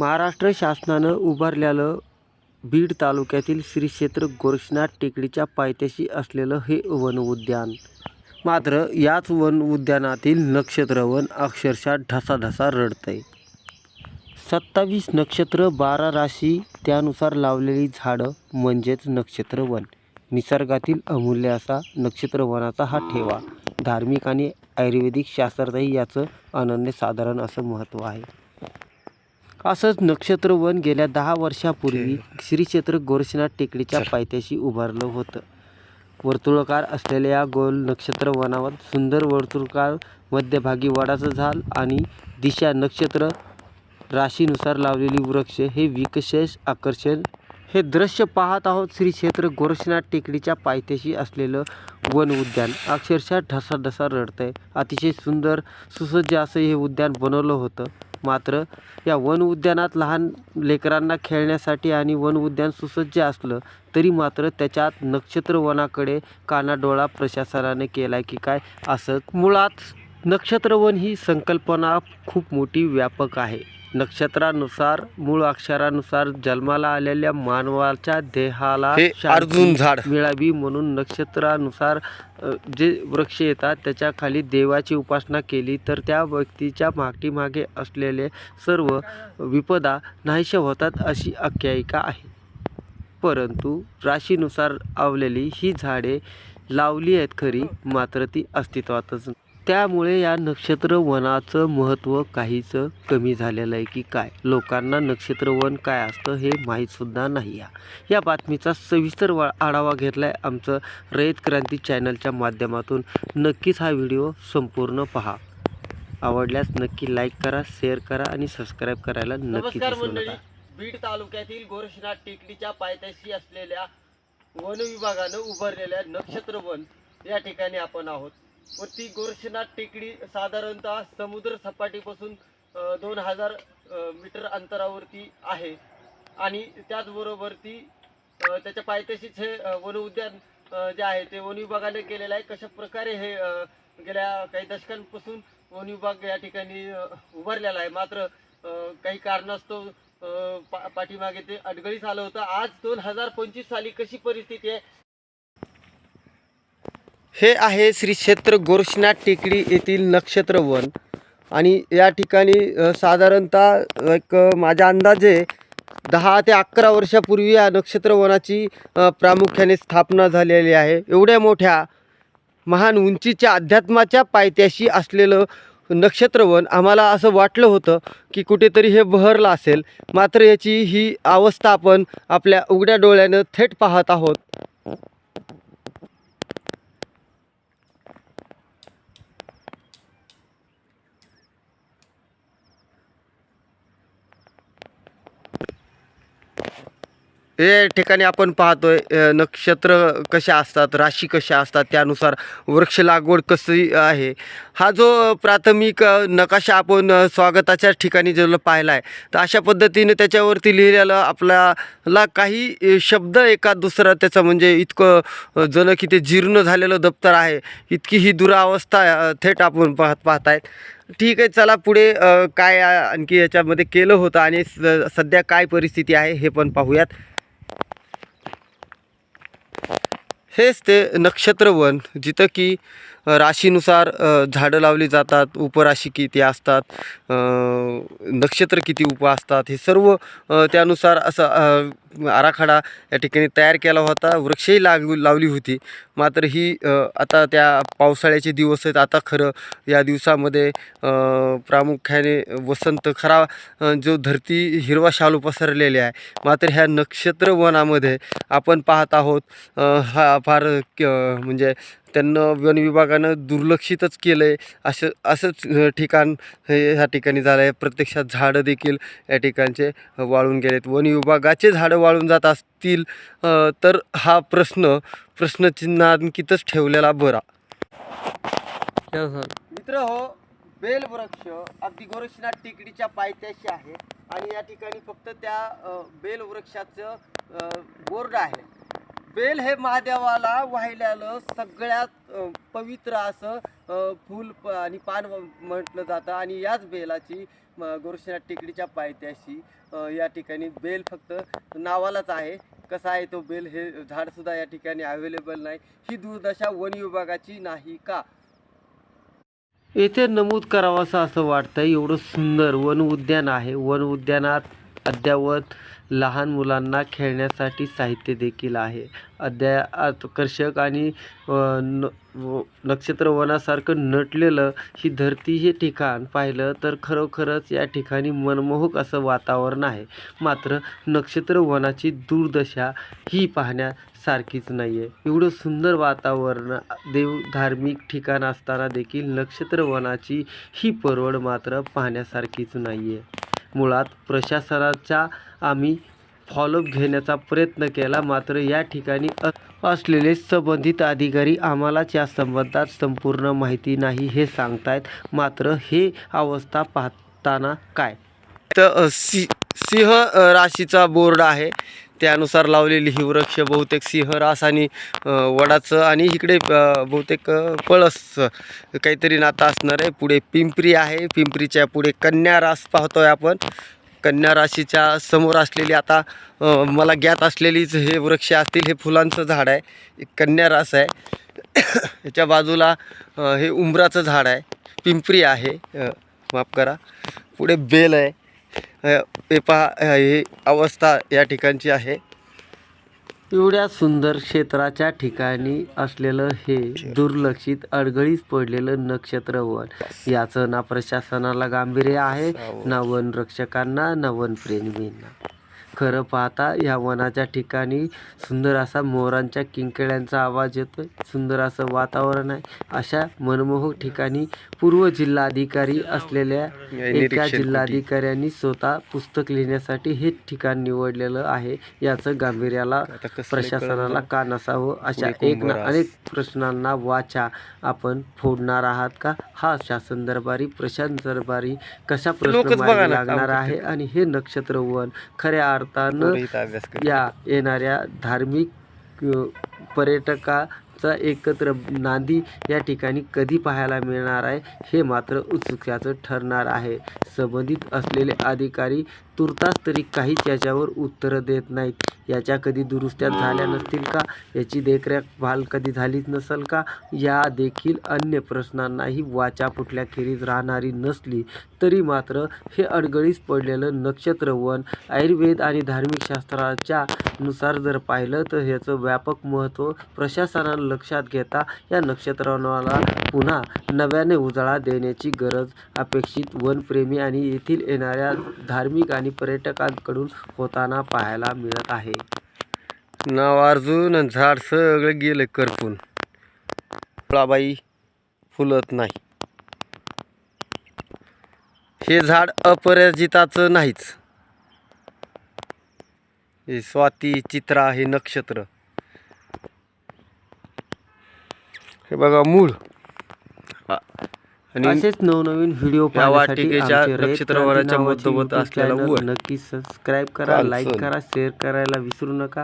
महाराष्ट्र शासनानं उभारलेलं बीड तालुक्यातील श्री क्षेत्र गोरक्षनाथ टेकडीच्या पायथ्याशी असलेलं हे वन उद्यान. मात्र याच वन उद्यानातील नक्षत्रवन अक्षरशः ढसाढसा रडतंय. सत्तावीस नक्षत्र बारा राशी त्यानुसार लावलेली झाडं म्हणजेच नक्षत्रवन निसर्गातील अमूल्य असा नक्षत्रवनाचा हा ठेवा. धार्मिक आणि आयुर्वेदिक शास्त्रातही याचं अनन्यसाधारण असं महत्त्व आहे. असंच नक्षत्रवन गेल्या दहा वर्षापूर्वी श्री क्षेत्र गोरक्षनाथ टेकडीच्या पायथ्याशी उभारलं होतं. वर्तुळाकार असलेल्या या गोल नक्षत्र वनावर सुंदर वर्तुळाकार मध्यभागी वडाचं झाड आणि दिशा नक्षत्र राशीनुसार लावलेली वृक्ष हे विशेष आकर्षण. हे दृश्य पाहत आहोत श्री क्षेत्र गोरक्षनाथ टेकडीच्या पायथ्याशी असलेलं वन उद्यान. अक्षरशः ढसाढसा रडतंय. अतिशय सुंदर सुसज्ज असं हे उद्यान बनवलं होतं. मात्र या वन उद्यानात लहान लेकरांना खेळण्यासाठी आणि वन उद्यान सुसज्ज असलं तरी मात्र त्याच्यात नक्षत्रवनाकडे कानाडोळा प्रशासनाने केला की काय असं मुळात नक्षत्रवन ही संकल्पना खूप मोठी व्यापक आहे. नक्षत्रानुसार मूळ अक्षरानुसार जन्माला आलेल्या मानवाच्या देहाला हे शांती अर्जुन झाड मिळावी म्हणून नक्षत्रानुसार अ, जे वृक्ष येतात त्याच्याखाली देवाची उपासना केली तर त्या व्यक्तीच्या मागटीमागे असलेले सर्व विपदा नाहीशा होतात अशी आख्यायिका आहे परंतु राशीनुसार आवलेली ही झाडे लावली आहेत खरी मात्र ती अस्तित्वातच नाही. त्यामुळे या नक्षत्र वनाचं महत्त्व काहीचं कमी झालेलं आहे की काय? लोकांना नक्षत्रवन काय असतं हे माहीतसुद्धा नाही या. या बातमीचा सविस्तर वा आढावा घेतला आहे आमचं रयत क्रांती चॅनलच्या माध्यमातून. नक्कीच हा व्हिडिओ संपूर्ण पहा. आवडल्यास नक्की लाईक करा शेअर करा आणि सबस्क्राईब करायला नक्की नमस्कार विसरू मंडळी. नका बीड तालुक्यातील गोरक्षनाथ टेकडीच्या पायथ्याशी असलेल्या वन विभागानं उभारलेल्या नक्षत्र वन या ठिकाणी आपण आहोत. व ती गोरक्षनाथ टेकडी साधारणतः समुद्र सपाटीपासून दोन हजार मीटर अंतरावरती आहे. आणि त्याचबरोबर ती त्याच्या पायथ्याशीच हे वनउद्यान वन उद्यान जे आहे ते वन विभागाने केलेलं आहे. कशा प्रकारे हे गेल्या काही दशकांपासून वन विभाग या ठिकाणी उभारलेला आहे. मात्र काही कारणास्तव पा- पाठीमागे ते अडगळीस आलं होतं. आज दोन हजार पंचवीस साली कशी परिस्थिती आहे हे आहे श्री क्षेत्र गोरक्षनाथ टेकडी येथील नक्षत्रवन आणि या ठिकाणी साधारणतः एक माझ्या अंदाजे दहा ते अकरा वर्षापूर्वी या नक्षत्रवनाची प्रामुख्याने स्थापना झालेली आहे. एवढ्या मोठ्या महान उंचीच्या अध्यात्माच्या पायथ्याशी असलेलं नक्षत्रवन आम्हाला असं वाटलं होतं की कुठेतरी हे बहरलं असेल. मात्र याची ही अवस्था आपण आपल्या उघड्या डोळ्यानं थेट पाहत आहोत. या ठिकाणी आपण पाहतोय नक्षत्र कशा असतात राशी कशा असतात त्यानुसार वृक्ष लागवड कशी आहे. हा जो प्राथमिक नकाशा आपण स्वागताच्या ठिकाणी जर पाहिला आहे तर अशा पद्धतीने त्याच्यावरती लिहिलेलं आपल्याला काही शब्द एका दुसरा त्याचा म्हणजे इतकं जणं की ते जीर्ण झालेलं दप्तर आहे. इतकी ही दुरावस्था थेट आपण पाहत पाहतायत. ठीक आहे चला पुढे काय आणखी याच्यामध्ये केलं होतं आणि स सध्या काय परिस्थिती आहे हे पण पाहूयात. हेच ते नक्षत्रवन जिथं की राशीनुसार झाडं लावली जातात उपराशी किती असतात नक्षत्र किती उप असतात हे सर्व त्यानुसार असं आराखडा या ठिकाणी तयार केला होता वृक्षही लाग लावली होती. मात्र ही आता त्या पावसाळ्याचे दिवस आहेत आता खरं या दिवसामध्ये प्रामुख्याने वसंत खरा जो धरती हिरवा शालू पसरलेले आहे. मात्र ह्या नक्षत्रवनामध्ये आपण पाहत आहोत हा फार क- म्हणजे त्यांना वन विभागानं दुर्लक्षितच केलं आहे असं असंच ठिकाण हे ह्या ठिकाणी झालं आहे प्रत्यक्षात झाडं देखील या ठिकाणचे वाळून गेलेत. वन विभागाचे झाडं वाळून जात असतील तर हा प्रश्न प्रश्नचिन्हांकितच ठेवलेला बरा. मित्र हो बेल वृक्ष अगदी गोरक्षनाथ टेकडीच्या पायथ्याशी आहे. आणि या ठिकाणी फक्त त्या बेल वृक्षाचं बोर्ड आहे. बेल हे महादेवाला वाहिल्यालं सगळ्यात अ, पवित्र असं अ, फूल प- आणि पान म्हटलं जातं. आणि याच बेलाची म- गोरक्षनाथ टेकडीच्या पायथ्याशी अ, या ठिकाणी बेल फक्त नावालाच आहे. कसा आहे तो बेल? हे झाडसुद्धा या ठिकाणी अवेलेबल नाही. ही दुर्दशा वन विभागाची नाही का? येथे नमूद करावंसं असं वाटतं एवढं सुंदर वन उद्यान आहे. वन उद्यानात अद्ययावत लहान मुलांना खेळण्यासाठी साहित्य देखील आहे. अद्या आकर्षक आणि न व- नक्षत्रवनासारखं नटलेलं ही धरती हे ठिकाण पाहिलं तर खरोखरच या ठिकाणी मनमोहक असं वातावरण आहे. मात्र नक्षत्रवनाची दुर्दशा ही पाहण्यासारखीच नाही आहे एवढं सुंदर वातावरण देव धार्मिक ठिकाण असताना देखील नक्षत्रवनाची ही परवड मात्र पाहण्यासारखीच नाही आहे मुळात प्रशासनाचा आम्ही फॉलोअप घेण्याचा प्रयत्न केला. मात्र या ठिकाणी असलेले संबंधित अधिकारी आम्हालाच या संबंधात संपूर्ण माहिती नाही हे सांगतायत. मात्र हे अवस्था पाहताना काय? तर सि सिंह राशीचा बोर्ड आहे. त्यानुसार लावलेली ही वृक्ष बहुतेक सिंह रास आणि वडाचं आणि इकडे बहुतेक पळस काहीतरी नातं असणार आहे. पुढे पिंपरी आहे. पिंपरीच्या पुढे कन्या रास पाहतोय आपण. कन्या राशीच्या समोर असलेली आता मला ज्ञात असलेलीच हे वृक्ष असतील हे फुलांचं झाड आहे. एक कन्या रास आहे. याच्या बाजूला हे उंबराचं झाड आहे. पिंपरी आहे. माफ करा. पुढे बेल आहे. हे पहा हे अवस्था या ठिकाणची आहे. एवढ्या सुंदर क्षेत्राच्या ठिकाणी असलेलं हे दुर्लक्षित अडगळीत पडलेलं नक्षत्रवन याचं ना प्रशासनाला गांभीर्य आहे. ना वनरक्षकांना ना वनप्रेमींना खरं पाहता या वनाच्या ठिकाणी सुंदर असा मोरांच्या किंकळ्यांचा आवाज येतोय. सुंदर असं वातावरण आहे. अशा मनमोहक ठिकाणी पूर्व जिल्हाधिकारी असलेल्या एका जिल्हाधिकाऱ्यांनी स्वतः पुस्तक लिहिण्यासाठी हे ठिकाण निवडलेलं आहे. याचं गांभीर्याला प्रशासनाला का नसावं? अशा एक ना अनेक प्रश्नांना वाचा. आपण फोडणार आहात का? हा शासन दरबारी प्रशासन दरबारी कशा प्रश्न लागणार आहे? आणि हे नक्षत्र वन खऱ्या अर्थानं या येणाऱ्या धार्मिक अ, चा एकत्र नांदी या ठिकाणी कधी पाहायला मिळणार आहे हे मात्र उत्सुक्याचं ठरणार आहे. संबंधित असलेले अधिकारी तुर्तास तरी काहीच याच्यावर उत्तरं देत नाहीत. याच्या कधी दुरुस्त्या झाल्या नसतील का? याची देखरेख भाल कधी झालीच नसेल का? या देखील अन्य प्रश्नांनाही वाचा फुटल्याखेरीज राहणारी नसली तरी मात्र हे अडगळीस पडलेलं नक्षत्रवन आयुर्वेद आणि धार्मिक शास्त्राच्या नुसार जर पाहिलं तर ह्याचं व्यापक महत्त्व प्रशासनाला लक्षात घेता या नक्षत्रवाला पुन्हा नव्याने उजाळा देण्याची गरज अपेक्षित वनप्रेमी आणि येथील येणाऱ्या धार्मिक आणि पर्यटकांकडून होताना पाहायला मिळत आहे. नाव अर्जुन झाड सगळं गेलं करपून. फुलाबाई फुलत नाही. हे झाड अपराजिताचं नाहीच. हे स्वाती चित्रा हे नक्षत्र. हे बघा मूळ आणि असेच नवनवीन व्हिडिओ पाहण्यासाठी वाटिकेच्या मध्योमध YouTube असलेला वर. नक्की सबस्क्राईब करा लाईक. करा शेअर करायला विसरू नका